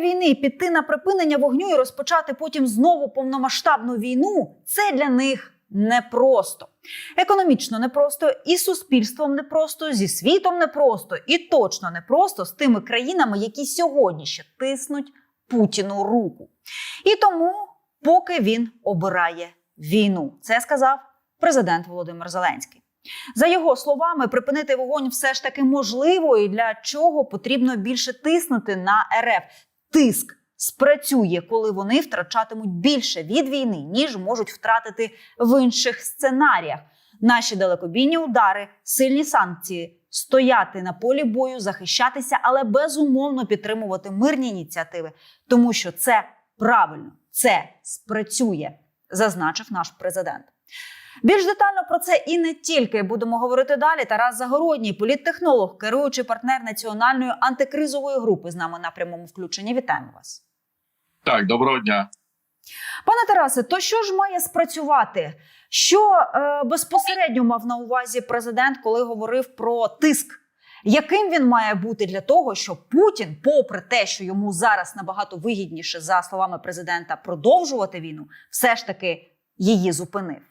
війни піти на припинення вогню і розпочати потім знову повномасштабну війну це для них непросто. Економічно непросто, і суспільством непросто, зі світом непросто, і точно непросто з тими країнами, які сьогодні ще тиснуть Путіну руку. І тому, поки він обирає війну, це сказав президент Володимир Зеленський. За його словами, припинити вогонь все ж таки можливо, і для чого потрібно більше тиснути на РФ. Тиск спрацює, коли вони втрачатимуть більше від війни, ніж можуть втратити в інших сценаріях. Наші далекобійні удари, сильні санкції, стояти на полі бою, захищатися, але безумовно підтримувати мирні ініціативи, тому що це правильно, це спрацює, зазначив наш президент. Більш детально про це і не тільки будемо говорити далі. Тарас Загородній, політтехнолог, керуючий партнер національної антикризової групи, з нами на прямому включенні. Вітаємо вас. Так, доброго дня. Пане Тарасе, то що ж має спрацювати? Що е, безпосередньо мав на увазі президент, коли говорив про тиск? Яким він має бути для того, щоб Путін, попри те, що йому зараз набагато вигідніше, за словами президента, продовжувати війну, все ж таки її зупинив?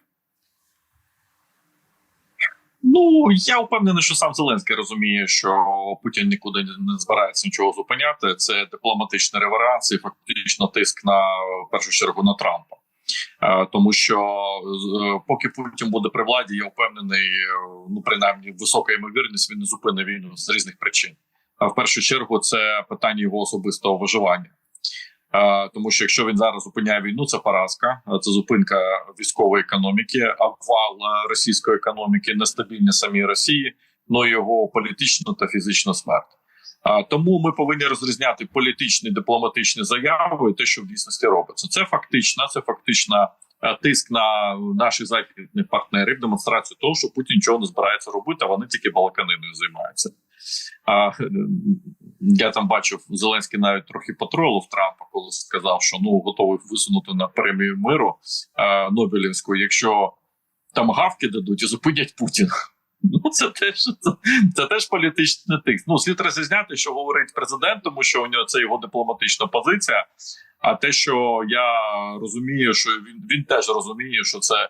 Ну я впевнений, що сам Зеленський розуміє, що Путін нікуди не збирається нічого зупиняти. Це дипломатичний реверанс фактично тиск на першу чергу на Трампа. Е, Тому що е, поки Путін буде при владі, я впевнений, е, ну принаймні висока ймовірність він не зупинить війну з різних причин. А в першу чергу це питання його особистого виживання. Тому що якщо він зараз зупиняє війну, це поразка, це зупинка військової економіки, обвал російської економіки, нестабільність самій Росії, ну його політичну та фізичну смерть. А тому ми повинні розрізняти політичні дипломатичні заяви і те, що в дійсності робиться. Це фактично, це фактично е, тиск на наших західних партнерів, демонстрацію того, що Путін нічого не збирається робити, а вони тільки балаканиною займаються. А, я там бачив Зеленський навіть трохи потролив Трампа, коли сказав, що ну готовий висунути на премію миру е, Нобелівську, якщо там гавки дадуть і зупинять Путіна. Ну, це теж це, це теж політичний тиск. Ну слід розрізняти, що говорить президент, тому що у нього це його дипломатична позиція. А те, що я розумію, що він він теж розуміє, що це е,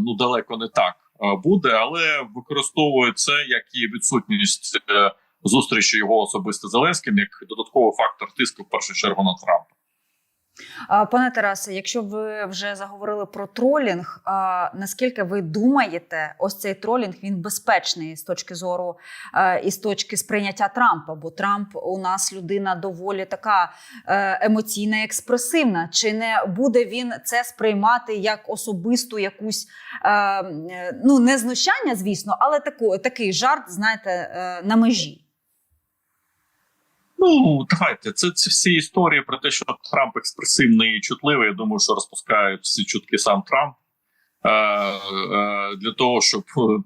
ну далеко не так е, буде, але використовує це як і відсутність е, зустрічі його особисто Зеленським, як додатковий фактор тиску в першу чергу на Трампа. Пане Тарасе, якщо ви вже заговорили про тролінг, наскільки ви думаєте, ось цей тролінг він безпечний з точки зору і з точки сприйняття Трампа? Бо Трамп у нас людина доволі така е, емоційна, і експресивна. Чи не буде він це сприймати як особисту якусь е, е, ну не знущання, звісно, але таку, такий жарт, знаєте, на межі? Ну давайте це, це всі історії про те, що Трамп експресивний і чутливий. Я думаю, що розпускають всі чутки сам Трамп. Е, е, для того, щоб е,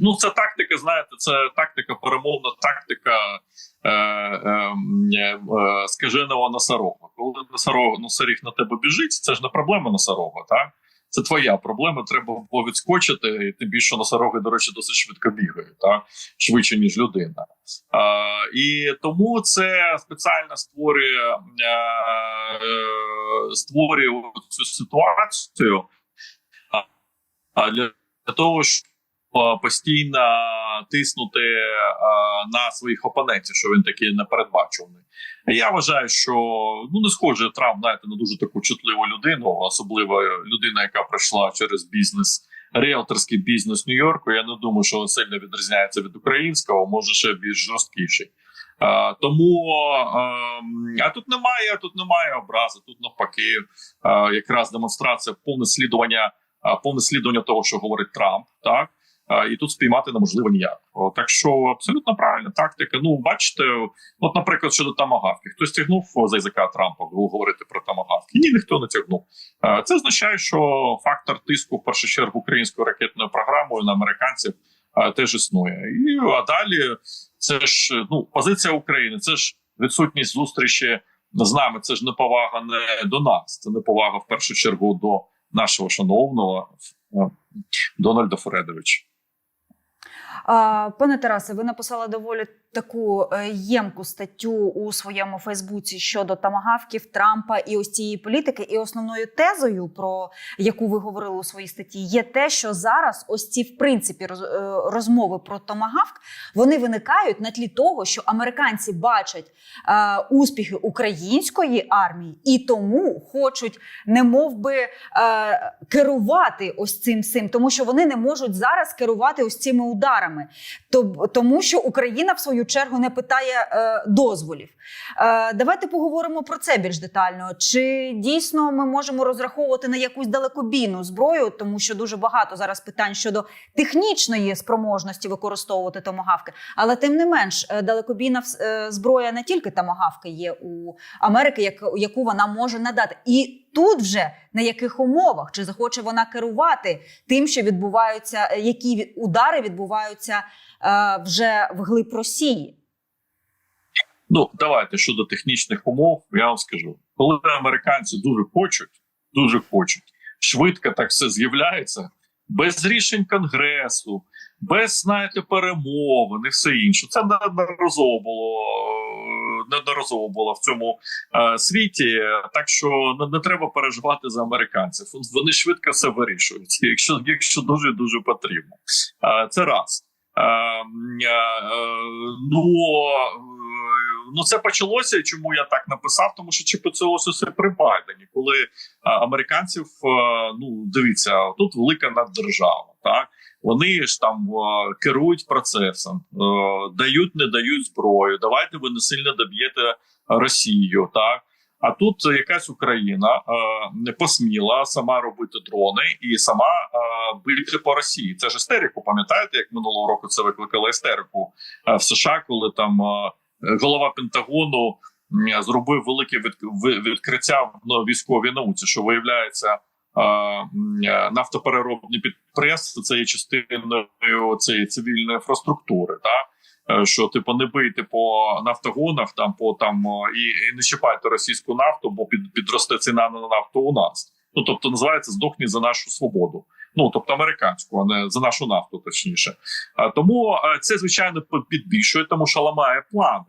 ну це тактика, знаєте, це тактика, перемовна тактика е, е, е, скаженого носорога. Коли носорог, носоріг на тебе біжить, це ж не проблема носорога, так? Це твоя проблема, треба було відскочити, і тим більше носороги, до речі, досить швидко бігають, так? швидше, ніж людина. А, і тому це спеціально створює, е, створює цю ситуацію а для того, щоб постійно тиснути на своїх опонентів, що він такий непередбачуваний. Я вважаю, що ну не схоже Трамп знаєте, на дуже таку чутливу людину, особливо людина, яка пройшла через бізнес. Ріелторський бізнес Нью-Йорку. Я не думаю, що він сильно відрізняється від українського, може ще більш жорсткіший. А, тому а, а тут немає, тут немає образи. Тут навпаки, а, якраз демонстрація повне слідування повне слідування того, що говорить Трамп, так і тут спіймати неможливо ніяк. Так що абсолютно правильна тактика. Ну, бачите, от, наприклад, щодо тамагавки, хтось тягнув за язика Трампа говорити про тамагавки? Ні, ніхто не тягнув. Це означає, що фактор тиску в першу чергу українською ракетною програмою на американців теж існує. І а далі це ж ну позиція України, це ж відсутність зустрічі з нами. Це ж неповага не до нас, це неповага в першу чергу до нашого шановного е, Дональда Фредовича. Пане Тарасе, ви написали доволі таку е, ємку статтю у своєму Фейсбуці щодо тамагавків Трампа і ось цієї політики. І основною тезою, про яку ви говорили у своїй статті, є те, що зараз ось ці в принципі е, розмови про томагавк вони виникають на тлі того, що американці бачать е, успіхи української армії і тому хочуть, не мов би е, керувати ось цим всім, тому що вони не можуть зараз керувати ось цими ударами, То- тому що Україна в свою чергу не питає е, дозволів. Е, давайте поговоримо про це більш детально. Чи дійсно ми можемо розраховувати на якусь далекобійну зброю, тому що дуже багато зараз питань щодо технічної спроможності використовувати томагавки, але тим не менш, е, далекобійна зброя не тільки томагавки є у Америки, як- яку вона може надати, і тут вже на яких умовах чи захоче вона керувати тим, що відбуваються, е, які удари відбуваються е, вже вглиб Росії. Ну давайте щодо технічних умов, я вам скажу, коли американці дуже хочуть, дуже хочуть, швидко так все з'являється, без рішень конгресу, без знаєте, перемовин і все інше. Це неодноразово було е, неодноразово було в цьому е, світі. Так що не, не треба переживати за американців. Вони швидко все вирішують, якщо якщо дуже дуже потрібно. Е, це раз. Е, е, ну, е, ну це почалося. Чому я так написав? Тому що чи почалося все при Байдені, коли е, американців е, ну дивіться, тут велика наддержава, так вони ж там е, керують процесом, е, дають, не дають зброю. Давайте ви не сильно доб'єте Росію, так. А тут якась Україна е, не посміла сама робити дрони і сама бити по Росії. Це ж істерику. Пам'ятаєте, як минулого року це викликало істерику в США, коли там голова Пентагону зробив велике відкриття в ну, військовій науці, що виявляється. Е, Нафтопереробні підприємства це є частиною цієї цивільної інфраструктури, так Е, що типу не бийте по нафтогонах, там по там і, і не чіпайте російську нафту, бо під підросте ціна на нафту у нас. Ну тобто називається здохні за нашу свободу. Ну тобто американську, а не за нашу нафту, точніше. А, тому е, це звичайно підбільшує, тому що ламає плани.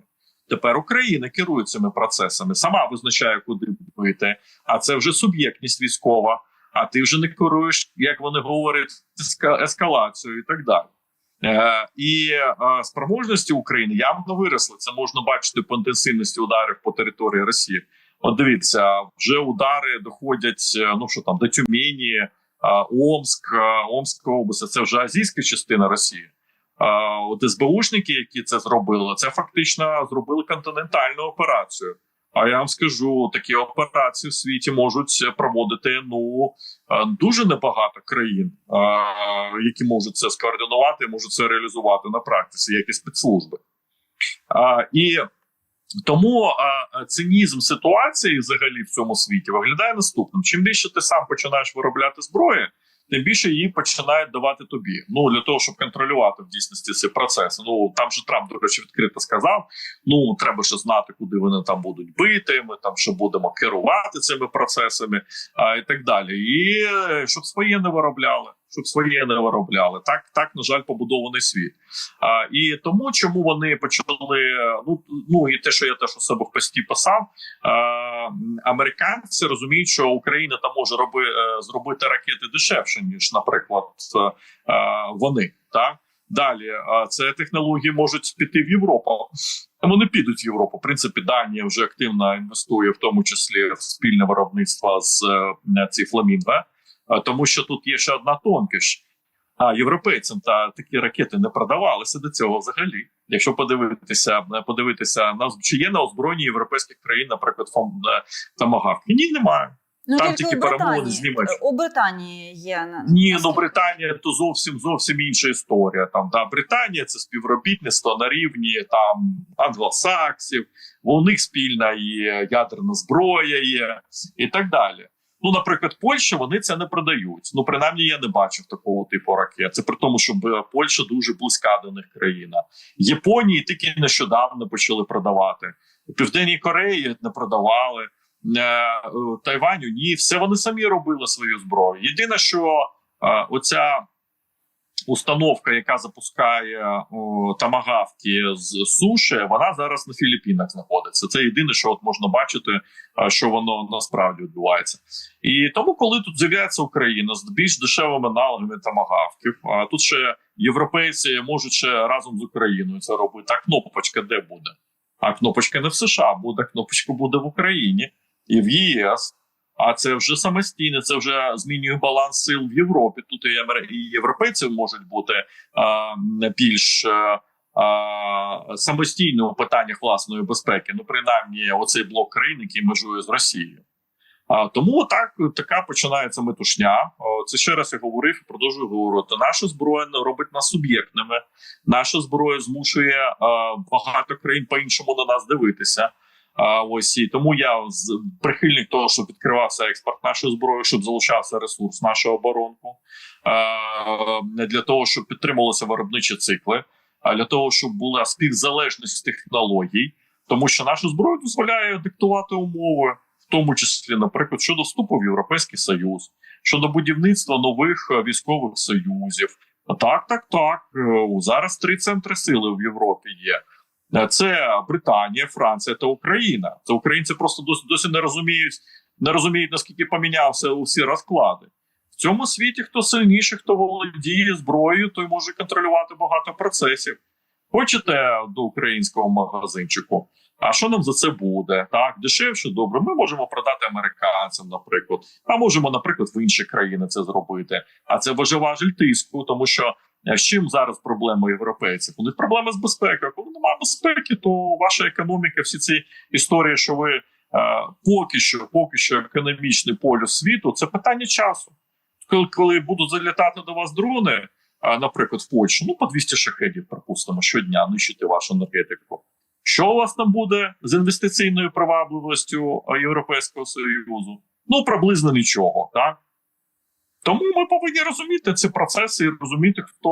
Тепер Україна керує цими процесами, сама визначає, куди бити. А це вже суб'єктність військова. А ти вже не керуєш, як вони говорять, еска- ескалацією і так далі. Е, і е, спроможності України явно виросли. Це можна бачити по інтенсивності ударів по території Росії. От дивіться, вже удари доходять. е, Ну що там до Тюмені, Омск, Омська область. Це вже азійська частина Росії. От СБУшники, які це зробили, це фактично зробили континентальну операцію. А я вам скажу, такі операції в світі можуть проводити ну е, дуже небагато країн, е, які можуть це скоординувати, можуть це реалізувати на практиці, як і спецслужби. І тому цинізм ситуації взагалі в цьому світі виглядає наступним: чим більше ти сам починаєш виробляти зброї, тим більше її починають давати тобі. Ну для того, щоб контролювати в дійсності ці процеси. Ну там же Трамп, до речі, відкрито сказав: ну треба ще знати, куди вони там будуть бити. Ми там ще будемо керувати цими процесами, а і так далі. І е, щоб своє не виробляли. Щоб своє не виробляли, так так на жаль, побудований світ. А, і тому, чому вони почали ну ну і те, що я теж у себе в пості писав, а, американці розуміють, що Україна там може роби, е, зробити ракети дешевше ніж, наприклад, е, вони так. Далі а, це технології можуть піти в Європу. Вони підуть в Європу. В принципі, Данія вже активно інвестує, в тому числі в спільне виробництво з е, ці фламінго, А, тому що тут є ще одна тонкість. А європейцям та такі ракети не продавалися до цього взагалі. Якщо подивитися, подивитися на чи є на озброєнні європейських країн, наприклад, фом тамагавки? Ні, немає. Ну, Там тільки перемовини з Німеччиною. У Британії є на- Ні, ну Британія то зовсім зовсім інша історія. Там да, Британія це співробітництво на рівні там англосаксів, у них спільна і ядерна зброя є і так далі. Ну, наприклад, Польща вони це не продають. Ну, принаймні, я не бачив такого типу ракет. Це при тому, що е, Польща дуже близька до них країна. Японії тільки нещодавно почали продавати. Південній Кореї не продавали. Е, Тайваню ні, все вони самі робили свою зброю. Єдине, що е, оця установка, яка запускає тамагавки з суші, вона зараз на Філіппінах знаходиться. Це єдине, що от можна бачити, що воно насправді відбувається. І тому, коли тут з'являється Україна з більш дешевими аналогами тамагавків, а тут ще європейці можуть ще разом з Україною це робити. А кнопочка де буде? А кнопочка не в США буде, кнопочка буде в Україні і в ЄС. А це вже самостійне, це вже змінює баланс сил в Європі. Тут і, європейці можуть бути а, більш а, а, самостійно у питаннях власної безпеки. Ну, принаймні, оцей блок країн, який межує з Росією. А, тому так така починається метушня. Це ще раз я говорив і продовжую говорити. Наша зброя робить нас суб'єктними. Наша зброя змушує а, багато країн по-іншому на нас дивитися. А, ось і тому я прихильник того, щоб відкривався експорт нашої зброї, щоб залучався ресурс нашого оборонку, для того, щоб підтримувалися виробничі цикли, а для того, щоб була співзалежність технологій, тому що наша зброя дозволяє диктувати умови, в тому числі, наприклад, щодо вступу в Європейський Союз, щодо будівництва нових е, військових союзів. Так, так, так. Е, Зараз три центри сили в Європі є. Е, Це Британія, Франція та Україна. Це українці просто досі досі не розуміють, не розуміють наскільки помінявся усі розклади. В цьому світі хто сильніший, хто володіє зброєю, той може контролювати багато процесів. Хочете до українського магазинчику? А що нам за це буде? Так, дешевше, добре. Ми можемо продати американцям, наприклад, а можемо, наприклад, в інші країни це зробити. А це важель тиску, тому що е, з чим зараз проблема європейців? У них проблема з безпекою. Коли немає безпеки, то ваша економіка, всі ці історії, що ви е, поки що, поки що економічний полюс світу, це питання часу. Коли, коли будуть залітати до вас дрони, а, наприклад, в Польщу, ну по 200 шахедів, припустимо, щодня нищити вашу енергетику. Що у вас там буде з інвестиційною привабливістю Європейського Союзу? Ну, приблизно нічого, так? Тому ми повинні розуміти ці процеси і розуміти, хто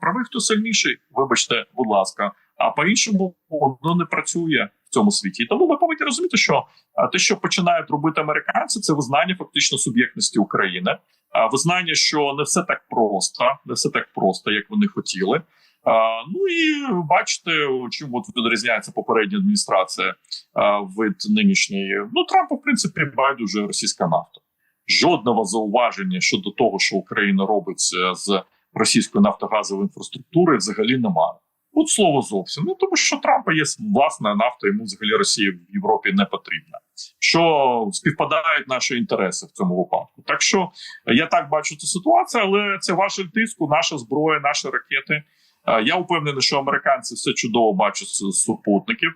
правий, хто сильніший. Вибачте, будь ласка. А по-іншому воно не працює в цьому світі. Тому ми повинні розуміти, що те, що починають робити американці, це визнання фактично суб'єктності України. А визнання, що не все так просто, не все так просто, як вони хотіли. А, ну і бачите, чим от відрізняється попередня адміністрація а, від нинішньої. Ну Трампу, в принципі, байдуже російська нафта. Жодного зауваження щодо того, що Україна робить е, з російської нафтогазової інфраструктури, взагалі немає. От слово зовсім. Ну тому що Трампа є власна нафта, йому взагалі Росія в Європі не потрібна. Що співпадають наші інтереси в цьому випадку. Так що я так бачу цю ситуацію, але це важель тиску, наша зброя, наші ракети. Е, Я впевнений, що американці все чудово бачать з супутників.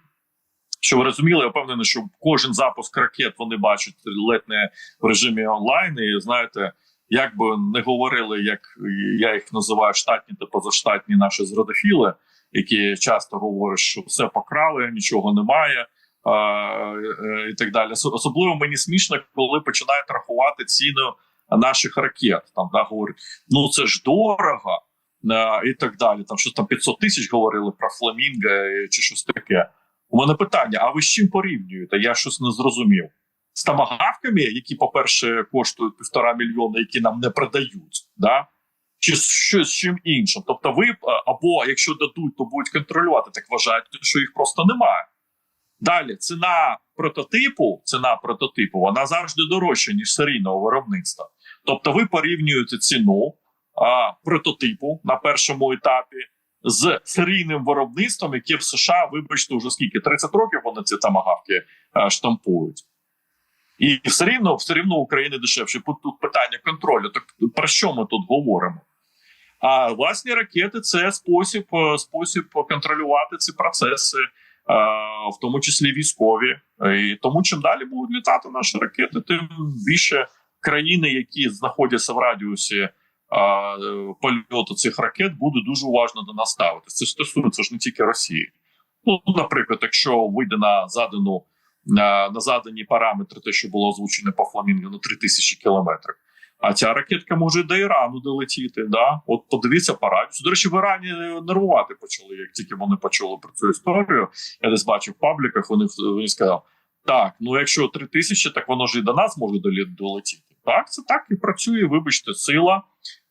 Що ви розуміли, я впевнений, що кожен запуск ракет вони бачать ледь не в режимі онлайн. І знаєте, як би не говорили, як я їх називаю штатні та позаштатні наші зрадофіли, які часто говорять, що все покрали, нічого немає. е, е, І так далі. Особливо мені смішно, коли починають рахувати ціну наших ракет. Там да, говорять, ну це ж дорого, е, і так далі. Там щось там 500 тисяч говорили про фламінго е, чи щось таке. У мене питання: а ви з чим порівнюєте? Я щось не зрозумів. З тамагавками, які, по-перше, коштують півтора мільйона, які нам не продають, да? чи щось з чим іншим. Тобто, ви або якщо дадуть, то будуть контролювати, так вважають, що їх просто немає. Далі ціна прототипу, ціна прототипу, вона завжди дорожча, ніж серійного виробництва. Тобто, ви порівнюєте ціну а, прототипу на першому етапі з серійним виробництвом, яке в США, вибачте, вже скільки 30 років вони ці тамагавки штампують. І все рівно все рівно України дешевше. Тут, питання контролю. Так про що ми тут говоримо? А власні ракети це спосіб, е, спосіб контролювати ці процеси, е, в тому числі військові. І тому, чим далі будуть літати наші ракети, тим більше країни, які знаходяться в радіусі е, польоту цих ракет, будуть дуже уважно до нас ставитися. Це стосується ж не тільки Росії. Ну, наприклад, якщо вийде на задану на, задані параметри, те, що було озвучене по фламінго, на 3000 кілометрів. А ця ракетка може до Ірану долетіти. Да? От подивіться по радіусу. До речі, в Ірані нервувати почали, як тільки вони почули про цю історію. Я десь бачив в пабліках, вони, вони сказали: так, ну якщо 3 тисячі, так воно ж і до нас може долетіти. Так, це так і працює. Вибачте, сила.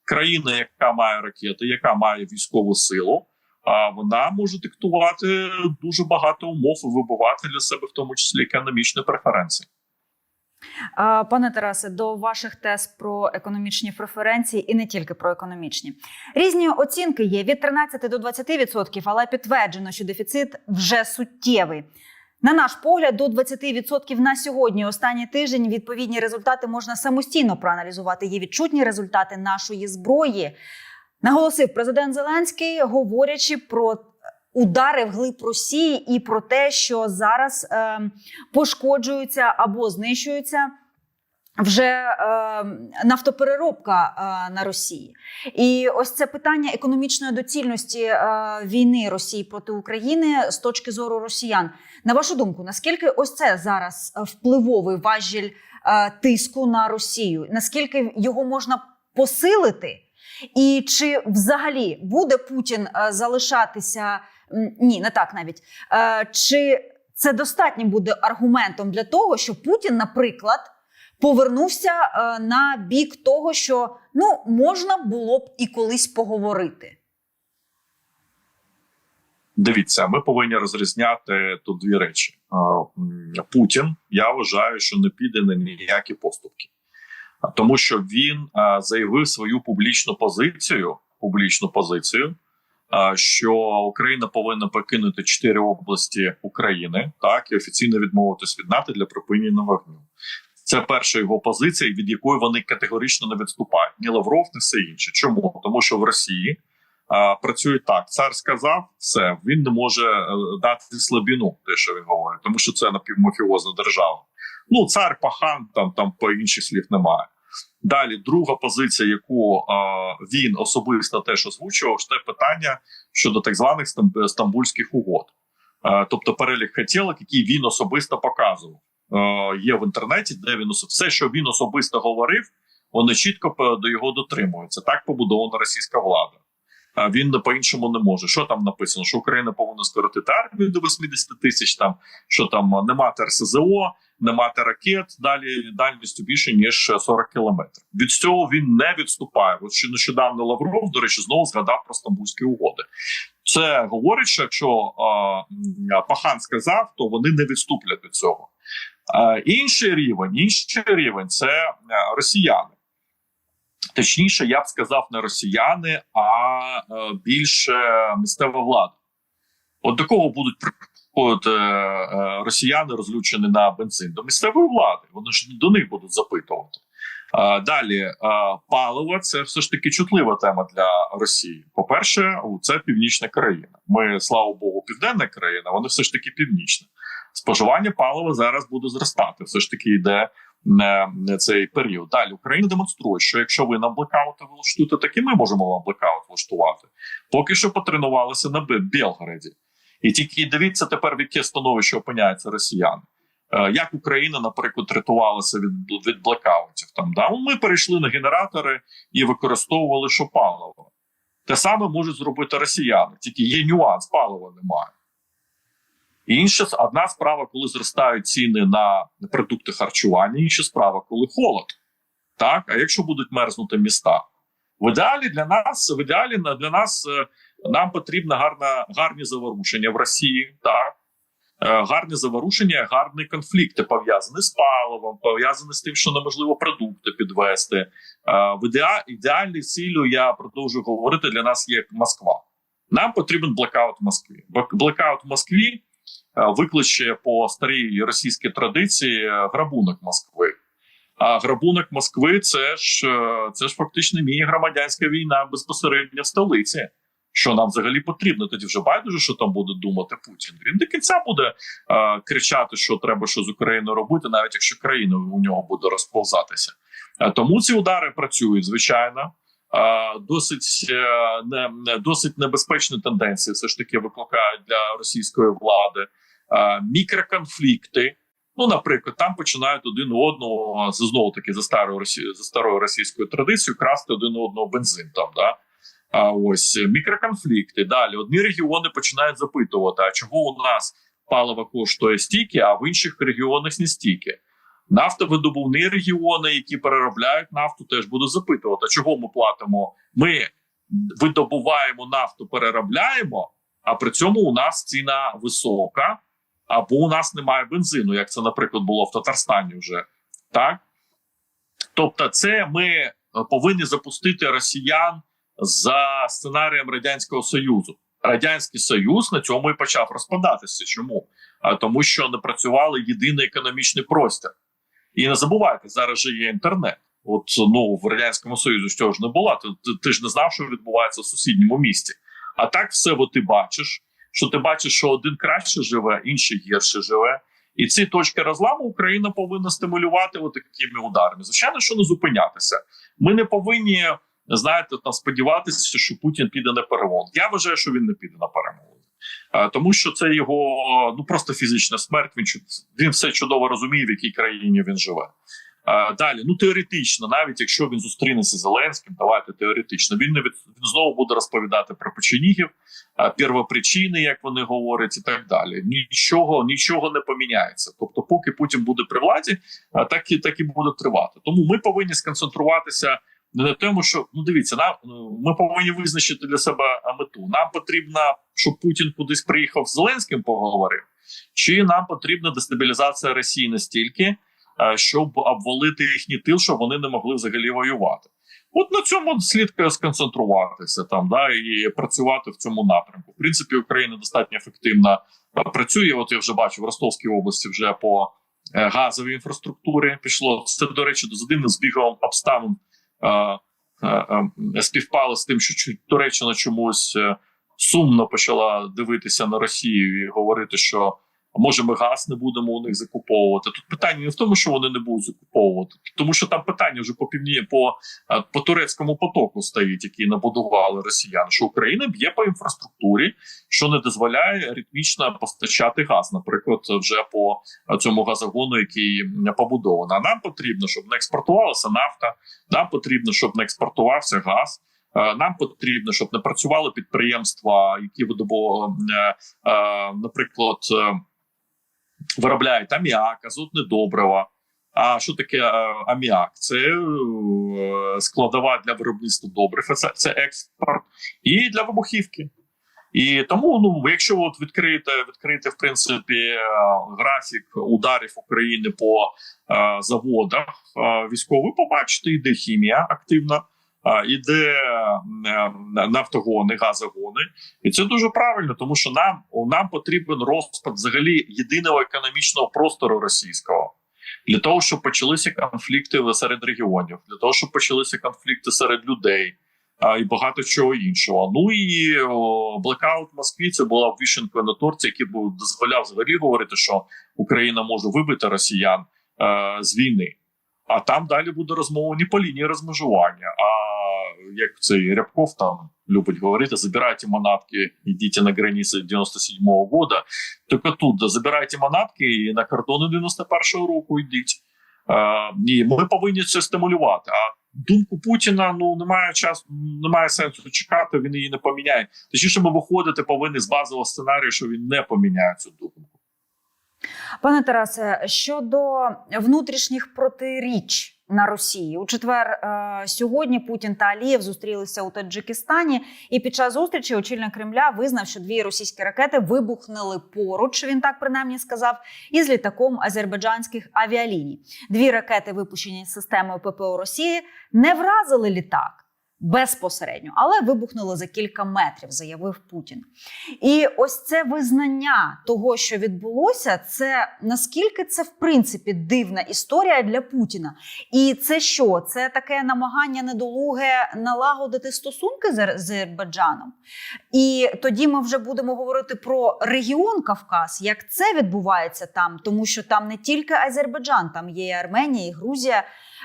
Країна, яка має ракети, яка має військову силу, а вона може диктувати дуже багато умов і вибивати для себе, в тому числі економічні преференції. Пане Тарасе, до ваших тез про економічні преференції і не тільки про економічні. Різні оцінки є від 13 до 20%, але підтверджено, що дефіцит вже суттєвий. На наш погляд, до 20% на сьогодні, останній тиждень, відповідні результати можна самостійно проаналізувати. Є відчутні результати нашої зброї. Наголосив президент Зеленський, говорячи про удари вглиб Росії і про те, що зараз е, пошкоджуються або знищуються. Вже е, нафтопереробка е, на Росії, і ось це питання економічної доцільності е, війни Росії проти України з точки зору росіян. На вашу думку, наскільки ось це зараз впливовий важіль е, тиску на Росію? Наскільки його можна посилити? І чи взагалі буде Путін е, залишатися ні, не так навіть е, чи це достатнім буде аргументом для того, щоб Путін, наприклад, повернувся е, на бік того, що ну можна було б і колись поговорити? Дивіться, ми повинні розрізняти тут дві речі. Е, Путін, я вважаю, що не піде на ніякі поступки, тому що він е, заявив свою публічну позицію. Публічну позицію, що Україна повинна покинути чотири області України, так і офіційно відмовитись від НАТО для припинення вогню. Це перша його позиція, від якої вони категорично не відступають. Ні Лавров, ні все інше. Чому? Тому що в Росії а, працює так: цар сказав все, він не може е, дати слабіну, те, що він говорить, тому що це напівмафіозна держава. Ну, цар пахан, там там по інших слів немає. Далі, друга позиція, яку е, він особисто теж озвучував, це питання щодо так званих стам- стамбульських угод, е, тобто перелік хотілок, який він особисто показував. Е, є в інтернеті, де він все, що він особисто говорив, вони чітко до його дотримуються. Так побудована російська влада. А він по-іншому не може. Що там написано? Що Україна повинна скоротити армію до 80 тисяч, там що там не мати РСЗО, не мати ракет, далі дальністю більше ніж 40 кілометрів. Від цього він не відступає. От ще нещодавно Лавров, до речі, знову згадав про стамбульські угоди. Це говорить, що якщо а, Пахан сказав, то вони не відступлять від цього. Інший рівень, інший рівень це росіяни. Точніше, я б сказав, не росіяни, а е, більше місцева влада. От до кого будуть приходити е, е, росіяни, розлючені на бензин? До місцевої влади. Вони ж до них будуть запитувати. Е, далі е, паливо це все ж таки чутлива тема для Росії. По-перше, це північна країна. Ми, слава Богу, південна країна, вони все ж таки північна. Споживання палива зараз буде зростати. Все ж таки йде не, не цей період. Далі Україна демонструє, що якщо ви нам блекаути влаштуєте, так і ми можемо вам блекаут влаштувати. Поки що потренувалися на Белгороді. І тільки дивіться тепер, в яке становище опиняються росіяни. Е, Як Україна, наприклад, рятувалася від, від блекаутів. Там да Ну, ми перейшли на генератори і використовували що паливо. Те саме можуть зробити росіяни, тільки є нюанс, палива немає. Інша одна справа, коли зростають ціни на продукти харчування, інша справа, коли холод. Так, а якщо будуть мерзнути міста, в ідеалі для нас, в ідеалі для нас е, нам потрібно гарна, гарні заворушення в Росії. Так, Е, гарні заворушення, гарні конфлікти пов'язані з паливом, пов'язані з тим, що неможливо продукти підвести. Е, В ідеа, ідеальній цілю я продовжую говорити. Для нас є Москва. Нам потрібен блекаут в Москві. Блекаут в Москві викличе по старій російській традиції е, грабунок Москви. А грабунок Москви це ж е, це ж фактично міні-громадянська війна безпосередньо в столиці. Що нам взагалі потрібно? Тоді вже байдуже, що там буде думати Путін. Він до кінця буде е, кричати, що треба що з Україною робити, навіть якщо країна у нього буде розповзатися. Е, тому ці удари працюють звичайно. Е, досить е, не, досить небезпечні тенденції, все ж таки викликають для російської влади Е, мікроконфлікти. Ну, наприклад, там починають один одного знову таки за старою Росі... за старою російською традицією красти один одного бензин. Там да а ось мікроконфлікти. Далі одні регіони починають запитувати: а чого у нас паливо коштує стільки, а в інших регіонах не стільки. Нафтовидобувні регіони, які переробляють нафту, теж будуть запитувати, а чого ми платимо. Ми видобуваємо нафту, переробляємо, а при цьому у нас ціна висока, або у нас немає бензину, як це, наприклад, було в Татарстані вже так. Тобто, це ми е, повинні запустити росіян за сценарієм радянського союзу. Радянський Союз на цьому і почав розпадатися. Чому? А тому, що не працювали єдиний економічний простір. І не забувайте, зараз же є інтернет. От ну в радянському союзі цього ж не було. Ти, ти, ти ж не знав, що відбувається в сусідньому місті. А так все от ти бачиш, що ти бачиш, що один краще живе, інший гірше живе. І ці точки розламу Україна повинна стимулювати такими ударами. Звичайно, що не зупинятися. Ми не повинні знаєте, там сподіватися, що Путін піде на перемогу. Я вважаю, що він не піде на перемогу. Тому що це його ну просто фізична смерть. Він він все чудово розуміє, в якій країні він живе. Далі, ну теоретично, навіть якщо він зустрінеться з Зеленським, давайте теоретично, він не від він знову буде розповідати про печенігів, первопричини, як вони говорять, і так далі. Нічого, нічого не поміняється. Тобто, поки Путін буде при владі, так і так і буде тривати. Тому ми повинні сконцентруватися не на тому, що ну дивіться, нам ну, ми повинні визначити для себе мету. Нам потрібно, щоб Путін кудись приїхав з Зеленським, поговорив, чи нам потрібна дестабілізація Росії настільки, щоб обвалити їхній тил, щоб вони не могли взагалі воювати. От на цьому слід сконцентруватися там, да і працювати в цьому напрямку. В принципі, Україна достатньо ефективно працює. От я вже бачу в Ростовській області вже по е, газовій інфраструктурі пішло. Це до речі, з одним збігом обставин е, е, е, співпало з тим, що Туреччина чомусь е, сумно почала дивитися на Росію і говорити, що може ми газ не будемо у них закуповувати. Тут питання не в тому, що вони не будуть закуповувати, тому що там питання вже по півні по, е, по турецькому потоку стоїть, який набудували росіяни. Що Україна б'є по інфраструктурі, що не дозволяє ритмічно постачати газ, наприклад, вже по е, цьому газогону, який м, побудований. А нам потрібно, щоб не експортувалася нафта. Нам потрібно, щоб не експортувався газ. Е, Нам потрібно, щоб не працювали підприємства, які видобу, е, наприклад, виробляють аміак, азотне добрива. А що таке е, аміак? Це е, складова для виробництва добрив, це, це експорт і для вибухівки. І тому, ну, якщо от відкрити, відкрити в принципі е, графік ударів України по е, заводах е, військових, побачите, йде хімія активна, іде е, нафтогони, газогони, і це дуже правильно, тому що нам, нам потрібен розпад взагалі єдиного економічного простору російського. Для того щоб почалися конфлікти серед регіонів, для того щоб почалися конфлікти серед людей, а, і багато чого іншого. Ну і блекаут в Москві це була вішенкою на торці, який був дозволяв взагалі говорити, що Україна може вибити росіян е, з війни. А там далі буде розмова не по лінії розмежування, а як цей Рябков там любить говорити: забирайте манатки, йдіть на границі 97-го года. Тільки тут забирайте манатки і на кордони 91-го року йдіть. І ми повинні це стимулювати. А думку Путіна ну немає часу, немає сенсу чекати. Він її не поміняє. Точніше, ми виходити повинні з базового сценарію, що він не поміняє цю думку. Пане Тарасе, щодо внутрішніх протиріч на Росії у четвер е, сьогодні Путін та Алієв зустрілися у Таджикистані, і під час зустрічі очільник Кремля визнав, що дві російські ракети вибухнули поруч. Він так принаймні сказав, із літаком азербайджанських авіаліній. Дві ракети, випущені системою ППО Росії, не вразили літак. Безпосередньо, але вибухнули за кілька метрів, заявив Путін. І ось це визнання того, що відбулося, це наскільки це в принципі дивна історія для Путіна. І це що? Це таке намагання недолуге налагодити стосунки з Азербайджаном. І тоді ми вже будемо говорити про регіон Кавказ, як це відбувається там, тому що там не тільки Азербайджан, там є і Арменія, і Грузія,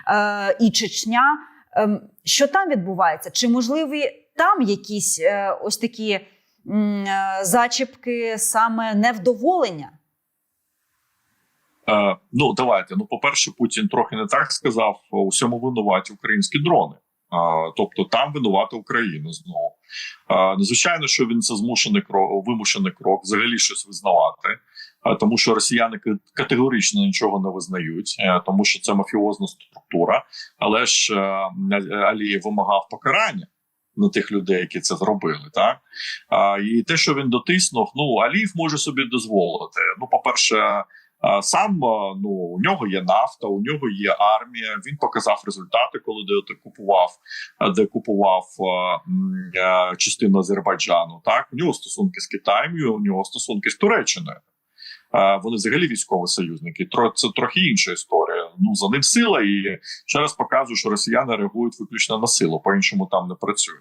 е, і Чечня. Ем, Що там відбувається? Чи можливі там якісь е, ось такі е, зачіпки, саме невдоволення? Е, ну давайте. Ну, по-перше, Путін трохи не так сказав. У всьому винуваті українські дрони. Тобто там винувата Україна знову. Незвичайно, що він це змушений крок, вимушений крок взагалі щось визнавати, тому що росіяни категорично нічого не визнають, е, тому що це мафіозна структура. Але ж е, Алієв вимагав покарання на тих людей, які це зробили. Так і те, що він дотиснув, ну Алієв може собі дозволити. Ну, по-перше, а, сам ну у нього є нафта, у нього є армія. Він показав результати, коли де купував, де купував м, частину Азербайджану. Так у нього стосунки з Китаєм, у нього стосунки з Туреччиною. А, Вони взагалі військові союзники. Тро- Це трохи інша історія. Ну за ним сила, і ще раз показую, що росіяни реагують виключно на силу, по-іншому там не працює.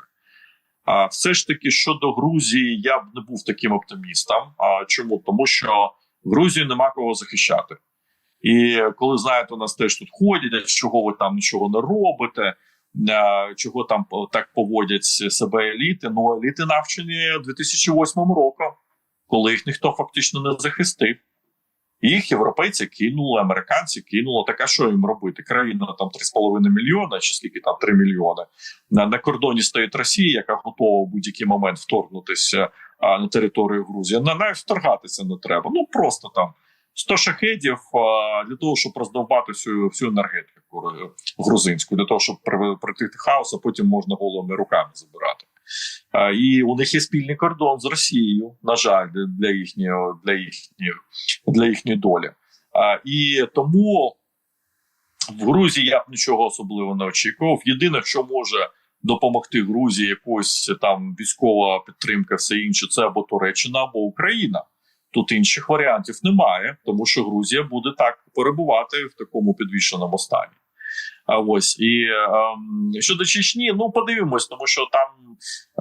А все ж таки щодо Грузії, я б не був таким оптимістом. А чому? Тому що в Грузії нема кого захищати. І коли знаєте, у нас теж тут ходять, чого ви там нічого не робите, чого там так поводять себе еліти. Ну еліти навчені 2008 роком, коли їх ніхто фактично не захистив. Їх європейці кинули, американці кинули. Так а що їм робити? Країна там 3,5 мільйона, чи скільки там 3 мільйони. На, на кордоні стоїть Росія, яка готова в будь-який момент вторгнутися на територію Грузії. На навіть вторгатися не треба. Ну просто там 100 шахедів для того, щоб роздовбати всю всю енергетику е, грузинську, для того, щоб при- прийти хаос, а потім можна голими руками забирати. І у них є спільний кордон з Росією, на жаль, для- їхньої для їхньої для їхньої долі. І тому в Грузії я б нічого особливо не очікував. Єдине, що може допомогти Грузії, якось там військова підтримка, все інше, це або Туреччина, або Україна. Тут інших варіантів немає, тому що Грузія буде так перебувати в такому підвішеному стані. А ось і ем, щодо Чечні, ну подивимось, тому що там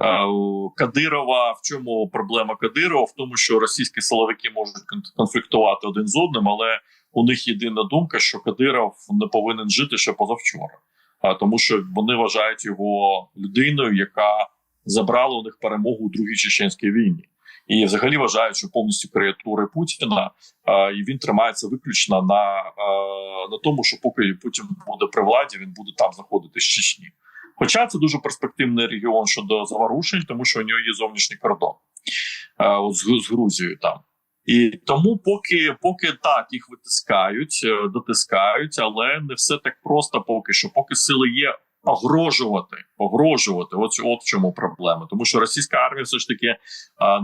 е, Кадирова в чому проблема Кадирова? В тому, що російські силовики можуть кон- конфліктувати один з одним, але у них єдина думка, що Кадиров не повинен жити ще позавчора, тому, що вони вважають його людиною, яка забрала у них перемогу у другій чеченській війні. І взагалі вважають, що повністю креатури Путіна, і він тримається виключно на, на тому, що поки Путін буде при владі, він буде там знаходитись в Чечні. Хоча це дуже перспективний регіон щодо заворушень, тому що у нього є зовнішній кордон з, з Грузією там. І тому, поки поки так їх витискають, е, дотискають, але не все так просто поки що. Поки сили є погрожувати, погрожувати. От, от в чому проблема. Тому що російська армія все ж таки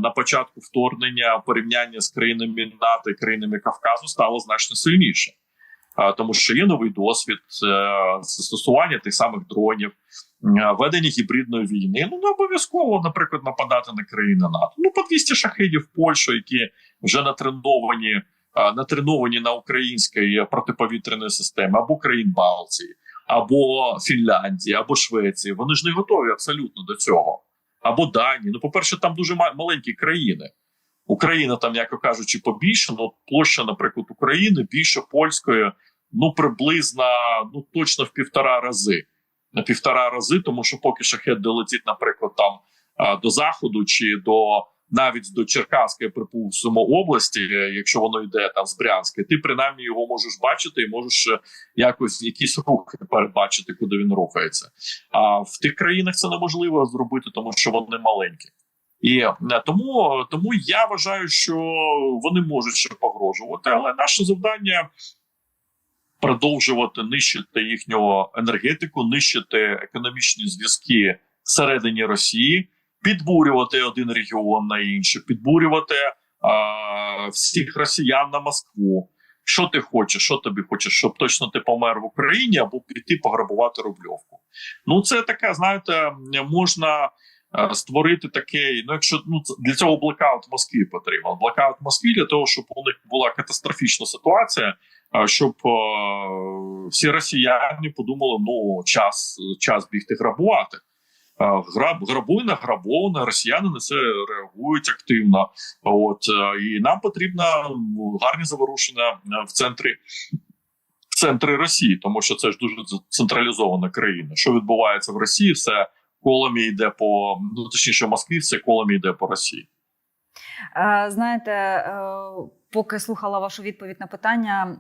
на початку вторгнення порівняння з країнами НАТО і країнами Кавказу стало значно сильніше. Тому що є новий досвід е, застосування тих самих дронів, ведення гібридної війни. Ну не обов'язково, наприклад, нападати на країни НАТО. Ну по 200 шахедів в Польщу, які вже натреновані, натреновані на українській протиповітряної системі або країн Балтії, або Фінляндії, або Швеції. Вони ж не готові абсолютно до цього. Або Данії. Ну, по-перше, там дуже маленькі країни. Україна там, як кажучи, побільше. Ну, площа, наприклад, України більше польської, ну приблизно, ну точно в півтора рази. На півтора рази, тому що поки шахет долетить, наприклад, там до заходу чи до навіть до Черкаської, припустимо, області, е, якщо воно йде там з Брянська, ти принаймні його можеш бачити і можеш е, якось якісь рухи передбачити, куди він рухається. А в тих країнах це неможливо зробити, тому що вони маленькі. І е, тому, тому я вважаю, що вони можуть ще погрожувати, але наше завдання продовжувати нищити їхню енергетику, нищити економічні зв'язки всередині Росії, підбурювати один регіон на інший, підбурювати а, всіх росіян на Москву. Що ти хочеш? Що тобі хочеш, щоб точно ти помер в Україні або піти пограбувати рубльовку? Ну це таке, знаєте, можна е, створити такий. Ну, якщо ну для цього блекаут в Москві потрібен. Блекаут в Москві для того, щоб у них була катастрофічна ситуація, е, щоб е, всі росіяни подумали: ну час, час бігти грабувати. Граб грабуй награбоване, росіяни на це реагують активно. От е, і нам потрібно м, гарні заворушення е, в центрі. в Центрі Росії, тому що це ж дуже централізована країна. Що відбувається в Росії, все колами йде по ну точніше в Москві, все колами йде по Росії. Е, Знаєте, поки слухала вашу відповідь на питання,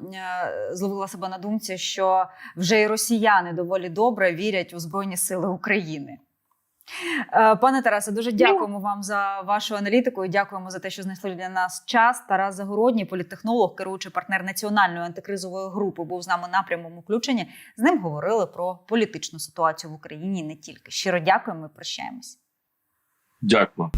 зловила себе на думці, що вже і росіяни доволі добре вірять у Збройні Сили України. Е, Пане Тарасе, дуже дякуємо вам за вашу аналітику і дякуємо за те, що знайшли для нас час. Тарас Загородній, політтехнолог, керуючий партнер національної антикризової групи, був з нами на прямому включенні. З ним говорили про політичну ситуацію в Україні і не тільки. Щиро дякуємо і прощаємось. Дякую.